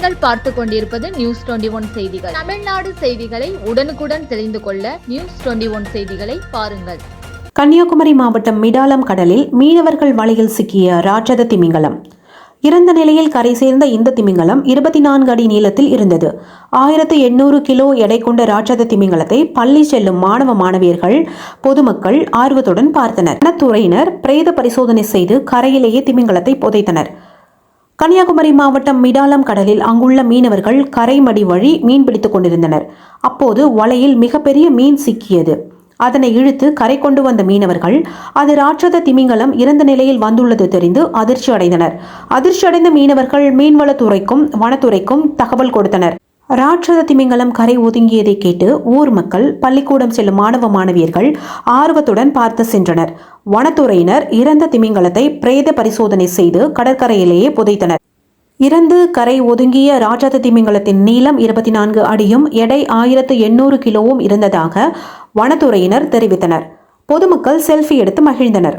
பார்த்து கொண்டிருப்பது news twenty one செய்திகள். தமிழ்நாடு செய்திகளை உடனுக்குடன் தெரிந்து கொள்ள நியூஸ் டுவெண்டி ஒன் செய்திகளை பாருங்கள். கன்னியாகுமரி மாவட்டம் மிடாலம் கடலில் மீனவர்கள் வலையில் சிக்கிய ராட்சத திமிங்கலம். இறந்த நிலையில் கரை சேர்ந்த இந்த திமிங்கலம் இருபத்தி நான்கு அடி நீளத்தில் இருந்தது. ஆயிரத்து எண்ணூறு கிலோ எடை கொண்ட ராட்சத திமிங்கலத்தை பள்ளி செல்லும் மாணவ மாணவியர்கள் பொதுமக்கள் ஆர்வத்துடன் பார்த்தனர். வனத்துறையினர் பிரேத பரிசோதனை செய்து கரையிலேயே திமிங்கலத்தை புதைத்தனர். கன்னியாகுமரி மாவட்டம் மிடாலம் கடலில் அங்குள்ள மீனவர்கள் கரைமடி வழி மீன் பிடித்துக் கொண்டிருந்தனர். அப்போது வலையில் மிகப்பெரிய மீன் சிக்கியது. அதனை இழுத்து கரை கொண்டு வந்த மீனவர்கள் அது ராட்சத திமிங்கலம் இறந்த நிலையில் வந்துள்ளது தெரிந்து அதிர்ச்சி அடைந்தனர் அதிர்ச்சி அடைந்த மீனவர்கள் மீன்வளத்துறைக்கும் வனத்துறைக்கும் தகவல் கொடுத்தனர். ராட்சத திமிங்கலம் கரை ஒதுங்கியதை கேட்டு ஊர் மக்கள் பள்ளிக்கூடம் செல்லும் மாணவ மாணவியர்கள் ஆர்வத்துடன் பார்த்து சென்றனர். வனத்துறையினர் இறந்த திமிங்கலத்தை பிரேத பரிசோதனை செய்து கடற்கரையிலேயே புதைத்தனர். இறந்து கரை ஒதுங்கிய ராட்சத திமிங்கலத்தின் நீளம் இருபத்தி நான்கு அடியும் எடை ஆயிரத்து எண்ணூறு கிலோவும் இருந்ததாக வனத்துறையினர் தெரிவித்தனர். பொதுமக்கள் செல்ஃபி எடுத்து மகிழ்ந்தனர்.